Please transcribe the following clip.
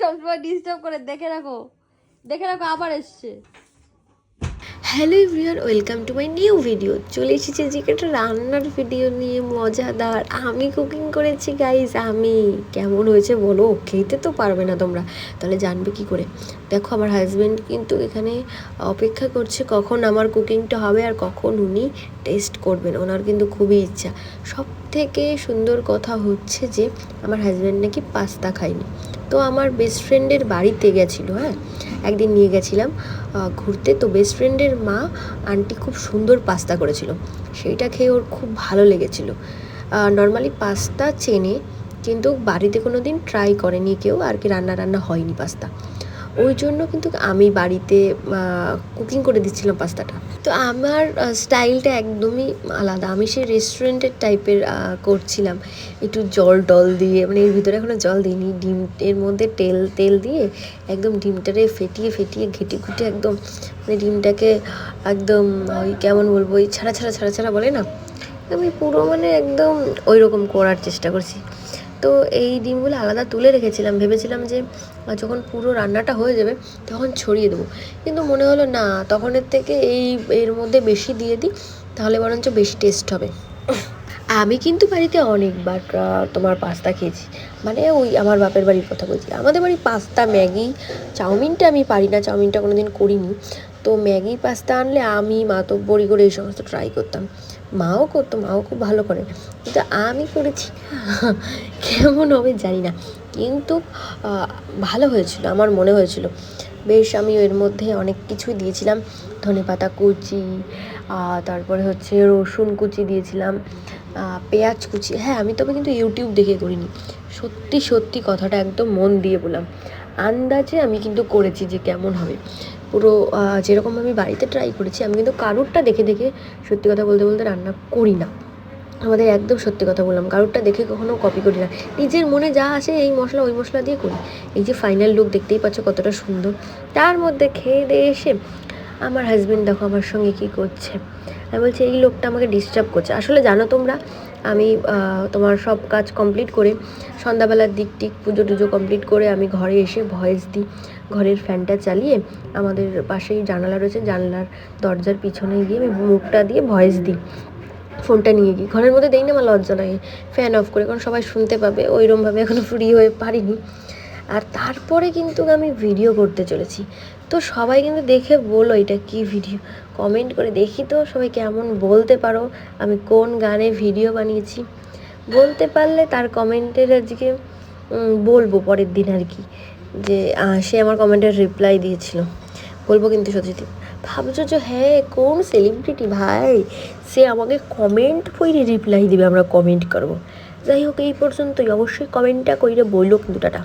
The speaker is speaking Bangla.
সবসময় ডিস্টার্ব করে দেখে রাখো। দেখে রাখো আবার এসছে। Hello everyone, welcome to my new video. চলে এসেছি যে একটা রান্নার ভিডিও নিয়ে, মজাদার। আমি কুকিং করেছি গাইস আমি। কেমন হয়েছে বলো? খেতে তো পারবে না তোমরা। তাহলে জানবে কি করে? দেখো, আমার হাজব্যান্ড কিন্তু এখানে অপেক্ষা করছে কখন আমার কুকিংটা হবে আর কখন উনি টেস্ট করবেন। ওনার কিন্তু খুবই ইচ্ছা। সব থেকে সুন্দর কথা হচ্ছে যে, আমার হাজব্যান্ড নাকি পাস্তা খায়নি। তো আমার বেস্ট ফ্রেন্ডের বাড়িতে গেছিল হ্যাঁ? একদিন নিয়ে গেছিলাম ঘুরতে। তো বেস্ট ফ্রেন্ডের মা আন্টি খুব সুন্দর পাস্তা করেছিল। সেইটা খেয়ে ওর খুব ভালো লেগেছিল। নর্মালি পাস্তা চেনে, কিন্তু বাড়িতে কোনো দিন ট্রাই করেনি কেউ, আর কি রান্না রান্না হয়নি পাস্তা ওই জন্য কিন্তু আমি বাড়িতে কুকিং করে দিচ্ছিলাম পাস্তাটা। তো আমার স্টাইলটা একদমই আলাদা। আমি সেই রেস্টুরেন্টের টাইপের করছিলাম। একটু জল ডল দিয়ে মানে এর ভিতরে এখনও জল দিইনি। ডিম, এর মধ্যে তেল তেল দিয়ে একদম ডিমটারে ফেটিয়ে ফেটিয়ে, ঘেটে ঘুটে একদম মানে ডিমটাকে একদম ওই কেমন বলব, ওই ছাড়া ছাড়া ছাড়া ছাড়া বলে না? আমি পুরো মানে একদম ওই রকম করার চেষ্টা করছি। তো এই ডিমগুলো আলাদা তুলে রেখেছিলাম। ভেবেছিলাম যে যখন পুরো রান্নাটা হয়ে যাবে, তখন ছড়িয়ে দেবো। কিন্তু মনে হলো না, তখনের থেকে এই এর মধ্যে বেশি দিয়ে দিই, তাহলে বরঞ্চ বেশি টেস্ট হবে। আমি কিন্তু বাড়িতে অনেকবার তোমার পাস্তা খেয়েছি। মানে ওই আমার বাপের বাড়ির কথা বলছি। আমাদের বাড়ি পাস্তা, ম্যাগি, চাউমিনটা আমি পারি না, চাউমিনটা কোনো দিন করিনি। তো ম্যাগি পাস্তা আনলে আমি মাতব্বরি করে এই সমস্ত ট্রাই করতাম। মাও করতো, মাও খুব ভালো করে। কিন্তু আমি করেছি। কেমন হবে জানি না। কিন্তু ভালো হয়েছিল, আমার মনে হয়েছিল। বেশ আমি এর মধ্যে অনেক কিছুই দিয়েছিলাম। ধনেপাতা কুচি তারপরে হচ্ছে রসুন কুচি দিয়েছিলাম পেঁয়াজ কুচি। হ্যাঁ আমি তবে কিন্তু ইউটিউব দেখে করিনি। সত্যি সত্যি কথাটা একদম মন দিয়ে বললাম। আন্দাজে আমি কিন্তু করেছি যে কেমন হবে। পুরো যেরকম আমি বাড়িতে ট্রাই করেছি, আমি কিন্তু কারুরটা দেখে দেখে সত্যি কথা বলতে বলতে রান্না করি না। আমাদের একদম সত্যি কথা বললাম, কারোরটা দেখে কখনো কপি করি না। নিজের মনে যা আসে এই মশলা, ওই মশলা দিয়ে করি। এই যে ফাইনাল লুক দেখতেই পাচ্ছ কতটা সুন্দর। তার মধ্যে খেয়ে দিয়ে এসে আমার হাজব্যান্ড দেখো আমার সঙ্গে কী করছে। আমি বলছি, এই লোকটা আমাকে ডিস্টার্ব করছে। আসলে জানো তোমরা, আমি তোমার সব কাজ কমপ্লিট করে সন্ধ্যাবেলার দিক টিক পুজো টুজো কমপ্লিট করে আমি ঘরে এসে ভয়েস দিই। ঘরের ফ্যানটা চালিয়ে আমাদের পাশেই জানালা রয়েছে, জানলার দরজার পিছনে গিয়ে আমি মুখটা দিয়ে ভয়েস দিই। ফোনটা নিয়ে গিয়ে। ঘরের মধ্যে দেই না, আমার লজ্জা লাগে। ফ্যান অফ করে, কারণ সবাই শুনতে পাবে। ওইরমভাবে এখনও ফ্রি হয়ে পারিনি। আর তারপরে কিন্তু আমি ভিডিও করতে চলেছি। তো সবাই কিন্তু দেখে বলো এটা কি ভিডিও কমেন্ট করে দেখি তো সবাই কেমন বলতে পারো, আমি কোন গানে ভিডিও বানিয়েছি। বলতে পারলে তার কমেন্টের আজকে বলব পরের দিন আর কি। যে সে আমার কমেন্টের রিপ্লাই দিয়েছিল। বলব কিন্তু সত্যি। ভাবছ যে হ্যাঁ কোন সেলিব্রিটি ভাই? সে আমাকে কমেন্ট কইরে রিপ্লাই দিবে, আমরা কমেন্ট করব। যাই হোক, এই পর্যন্তই। অবশ্যই কমেন্টটা কইরে বলল কিন্তু টাটা।